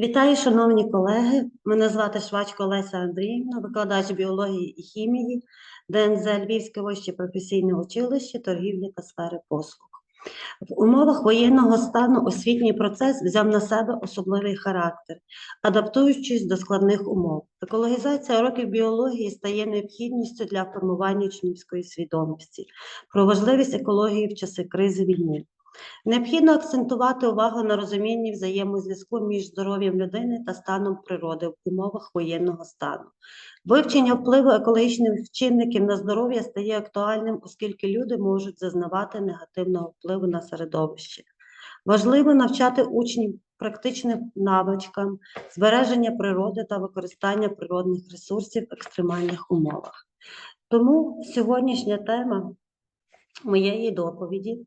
Вітаю, шановні колеги. Мене звати Швачко Олеся Андріївна, викладач біології і хімії ДНЗ Львівське вище професійне училище торгівлі та сфери послуг. В умовах воєнного стану освітній процес взяв на себе особливий характер, адаптуючись до складних умов. Екологізація уроків біології стає необхідністю для формування учнівської свідомості про важливість екології в часи кризи війни. Необхідно акцентувати увагу на розумінні взаємозв'язку між здоров'ям людини та станом природи в умовах воєнного стану. Вивчення впливу екологічних чинників на здоров'я стає актуальним, оскільки люди можуть зазнавати негативного впливу на середовище. Важливо навчати учнів практичним навичкам, збереження природи та використання природних ресурсів в екстремальних умовах. Тому сьогоднішня тема моєї доповіді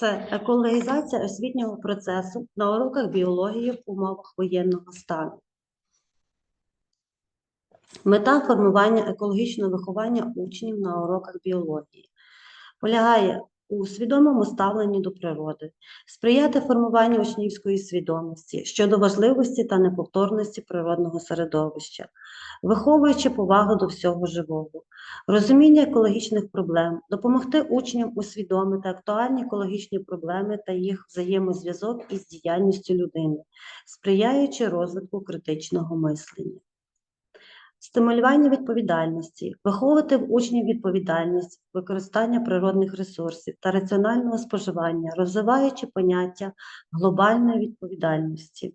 Це екологізація освітнього процесу на уроках біології в умовах воєнного стану. Мета формування екологічного виховання учнів на уроках біології полягає у свідомому ставленні до природи, сприяти формуванню учнівської свідомості щодо важливості та неповторності природного середовища, виховуючи повагу до всього живого, розуміння екологічних проблем, допомогти учням усвідомити актуальні екологічні проблеми та їх взаємозв'язок із діяльністю людини, сприяючи розвитку критичного мислення. Стимулювання відповідальності, виховувати в учнів відповідальність, використання природних ресурсів та раціонального споживання, розвиваючи поняття глобальної відповідальності.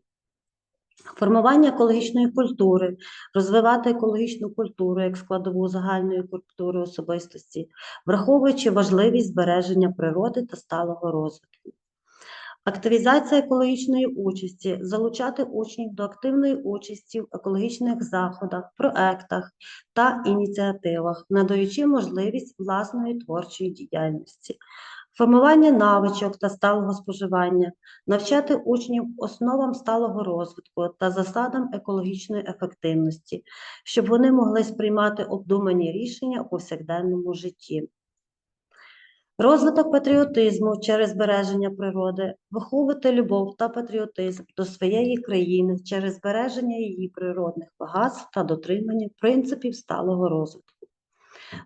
Формування екологічної культури, розвивати екологічну культуру як складову загальної культури особистості, враховуючи важливість збереження природи та сталого розвитку. Активізація екологічної участі, залучати учнів до активної участі в екологічних заходах, проектах та ініціативах, надаючи можливість власної творчої діяльності, формування навичок та сталого споживання, навчати учнів основам сталого розвитку та засадам екологічної ефективності, щоб вони могли сприймати обдумані рішення у повсякденному житті. Розвиток патріотизму через збереження природи, виховувати любов та патріотизм до своєї країни через збереження її природних багатств та дотримання принципів сталого розвитку.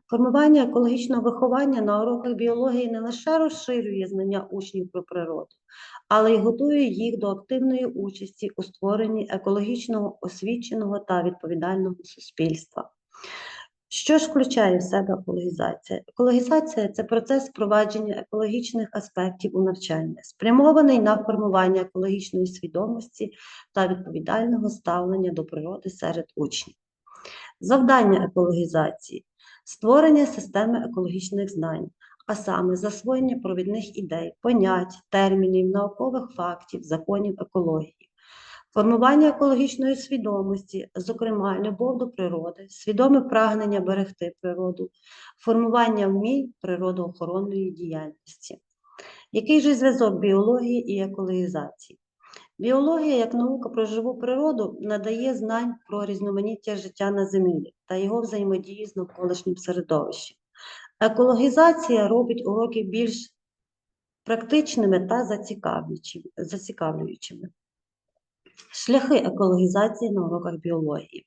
Формування екологічного виховання на уроках біології не лише розширює знання учнів про природу, але й готує їх до активної участі у створенні екологічного освіченого та відповідального суспільства. Що ж включає в себе екологізація? Екологізація це процес впровадження екологічних аспектів у навчання, спрямований на формування екологічної свідомості та відповідального ставлення до природи серед учнів. Завдання екологізації створення системи екологічних знань, а саме засвоєння провідних ідей, понять, термінів, наукових фактів, законів екології. Формування екологічної свідомості, зокрема, любов до природи, свідоме прагнення берегти природу, формування вмінь природоохоронної діяльності. Який же зв'язок біології і екологізації? Біологія, як наука про живу природу, надає знань про різноманіття життя на землі та його взаємодії з навколишнім середовищем. Екологізація робить уроки більш практичними та зацікавлюючими. Шляхи екологізації на уроках біології.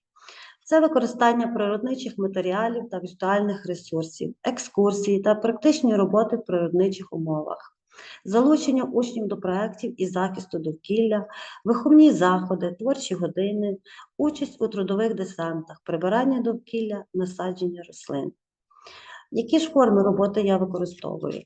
Це використання природничих матеріалів та віртуальних ресурсів, екскурсії та практичні роботи в природничих умовах, залучення учнів до проєктів із захисту довкілля, виховні заходи, творчі години, участь у трудових десантах, прибирання довкілля, насадження рослин. Які ж форми роботи я використовую?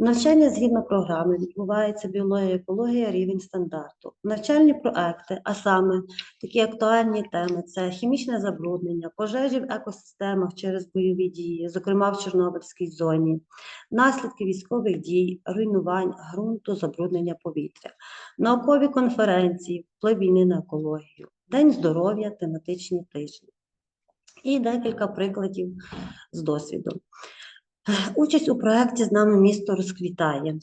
Навчання згідно програми відбувається біологія, екологія, рівень стандарту. Навчальні проекти, а саме такі актуальні теми це хімічне забруднення, пожежі в екосистемах через бойові дії, зокрема в Чорнобильській зоні, наслідки військових дій, руйнувань ґрунту, забруднення повітря, наукові конференції, вплив війни на екологію, День здоров'я, тематичні тижні. І декілька прикладів з досвіду. Участь у проєкті з нами місто розквітає.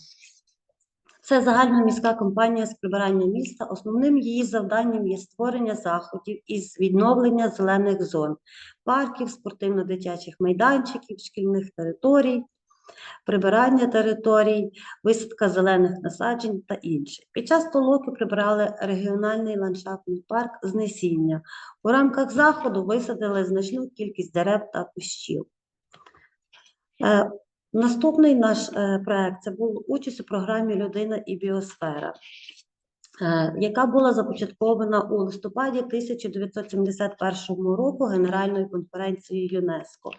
Це загальноміська компанія з прибирання міста. Основним її завданням є створення заходів із відновлення зелених зон, парків, спортивно-дитячих майданчиків, шкільних територій, прибирання територій, висадка зелених насаджень та інше. Під час толоки прибирали регіональний ландшафтний парк Знесіння. У рамках заходу висадили значну кількість дерев та кущів. Е, Наступний наш е, проект це був участь у програмі Людина і біосфера, е, яка була започаткована у листопаді 1971 року Генеральною конференцією ЮНЕСКО.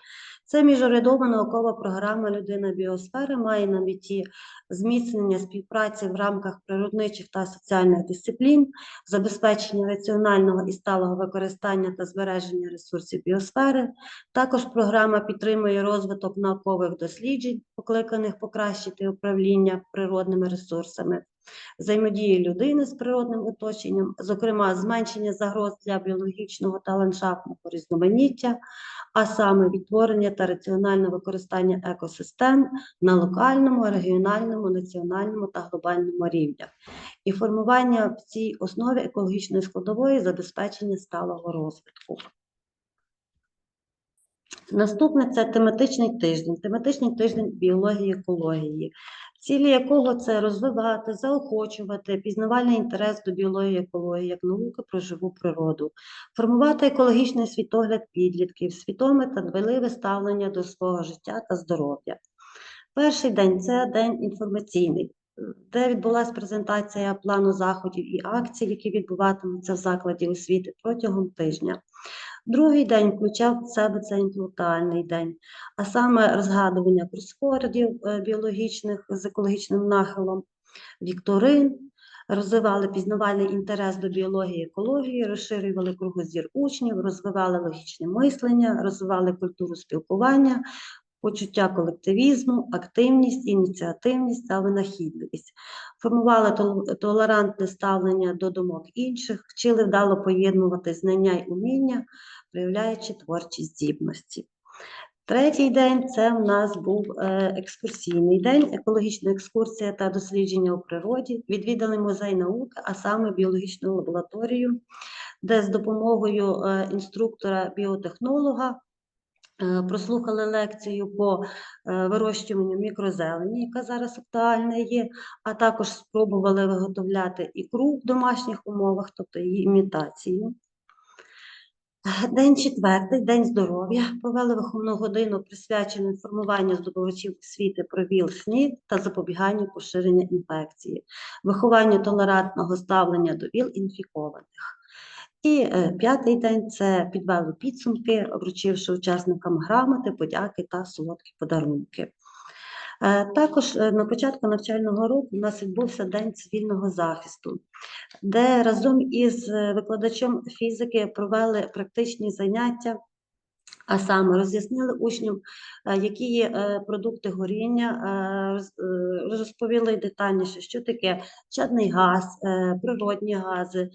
Це міжурядова наукова програма Людина біосфери має на меті зміцнення співпраці в рамках природничих та соціальних дисциплін, забезпечення раціонального і сталого використання та збереження ресурсів біосфери. Також програма підтримує розвиток наукових досліджень, покликаних покращити управління природними ресурсами, взаємодії людини з природним оточенням, зокрема зменшення загроз для біологічного та ландшафтного різноманіття, а саме відтворення та раціональне використання екосистем на локальному, регіональному, національному та глобальному рівнях, і формування в цій основі екологічної складової забезпечення сталого розвитку. Наступне це тематичний тиждень, тематичний тиждень біології екології, цілі якого це розвивати, заохочувати пізнавальний інтерес до біології екології як науки про живу природу, формувати екологічний світогляд підлітків, свідоме та дбайливе ставлення до свого життя та здоров'я. Перший день це день інформаційний, де відбулася презентація плану заходів і акцій, які відбуватимуться в закладі освіти протягом тижня. Другий день включав в себе цей інтелектуальний день, а саме розгадування кросвордів е, біологічних з екологічним нахилом, вікторин, розвивали пізнавальний інтерес до біології і екології, розширювали кругозір учнів, розвивали логічне мислення, розвивали культуру спілкування, почуття колективізму, активність, ініціативність та винахідливість. Формували толерантне ставлення до думок інших, вчили вдало поєднувати знання й уміння, проявляючи творчі здібності. Третій день це в нас був е, екскурсійний день, екологічна екскурсія та дослідження у природі. Відвідали музей науки, а саме біологічну лабораторію, де з допомогою е, інструктора біотехнолога е, прослухали лекцію по е, вирощуванню мікрозелені, яка зараз актуальна є, а також спробували виготовляти ікру в домашніх умовах, тобто її імітацію. День четвертий, день здоров'я. Провели виховну годину, присвячену інформуванню здобувачів освіти про ВІЛ, СНІД та запобіганню поширення інфекції, вихованню толерантного ставлення до ВІЛ інфікованих. І е, п'ятий день це підвели підсумки, вручивши учасникам грамоти, подяки та солодкі подарунки. Е, Також е, на початку навчального року у нас відбувся День цивільного захисту, де разом із викладачем фізики провели практичні заняття, а саме роз'яснили учням, е, які є е, продукти горіння, е, роз- розповіли детальніше, що таке чадний газ, природні гази,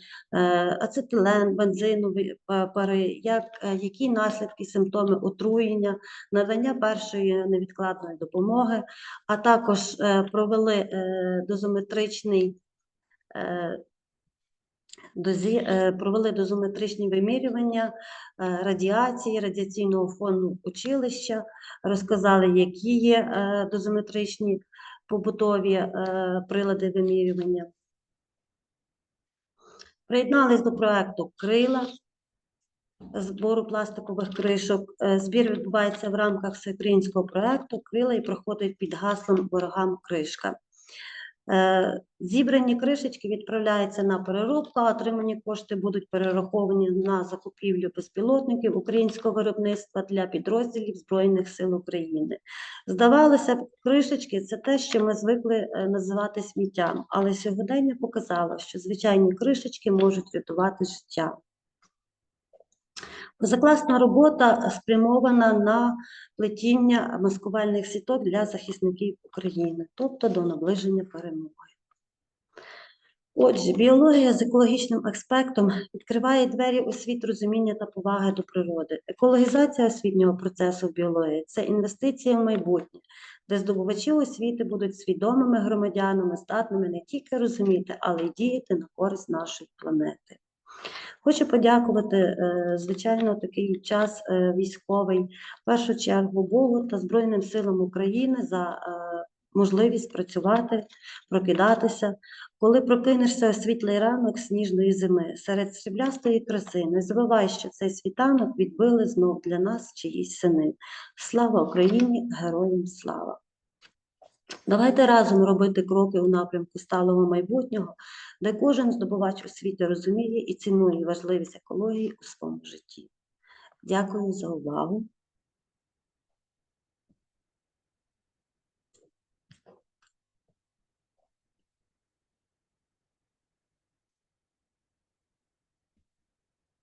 ацетилен, бензинові пари, як, які наслідки, симптоми отруєння, надання першої невідкладної допомоги, а також провели дозометричний дозі, е, провели дозометричні вимірювання е, радіації, радіаційного фону училища, розказали, які є е, дозометричні побутові прилади вимірювання. Приєднались до проекту Крила збору пластикових кришок. Збір відбувається в рамках всеукраїнського проекту Крила і проходить під гаслом Ворогам кришка. Е, Зібрані кришечки відправляються на переробку, отримані кошти будуть перераховані на закупівлю безпілотників українського виробництва для підрозділів Збройних сил України. Здавалося б, кришечки це те, що ми звикли е, називати сміттям, але сьогодення показало, що звичайні кришечки можуть рятувати життя. Позакласна робота спрямована на плетіння маскувальних сіток для захисників України, тобто до наближення перемоги. Отже, біологія з екологічним аспектом відкриває двері у світ розуміння та поваги до природи. Екологізація освітнього процесу в біології це інвестиція в майбутнє, де здобувачі освіти будуть свідомими громадянами, здатними не тільки розуміти, але й діяти на користь нашої планети. Хочу подякувати, е, звичайно, такий час е, військовий, в першу чергу Богу та Збройним силам України за е, можливість працювати, прокидатися. Коли прокинешся світлий ранок сніжної зими, серед сріблястої краси, не забувай, що цей світанок відбили знов для нас чиїсь сини. Слава Україні, героям слава! Давайте разом робити кроки у напрямку сталого майбутнього, де кожен здобувач освіти розуміє і цінує важливість екології у своєму житті. Дякую за увагу.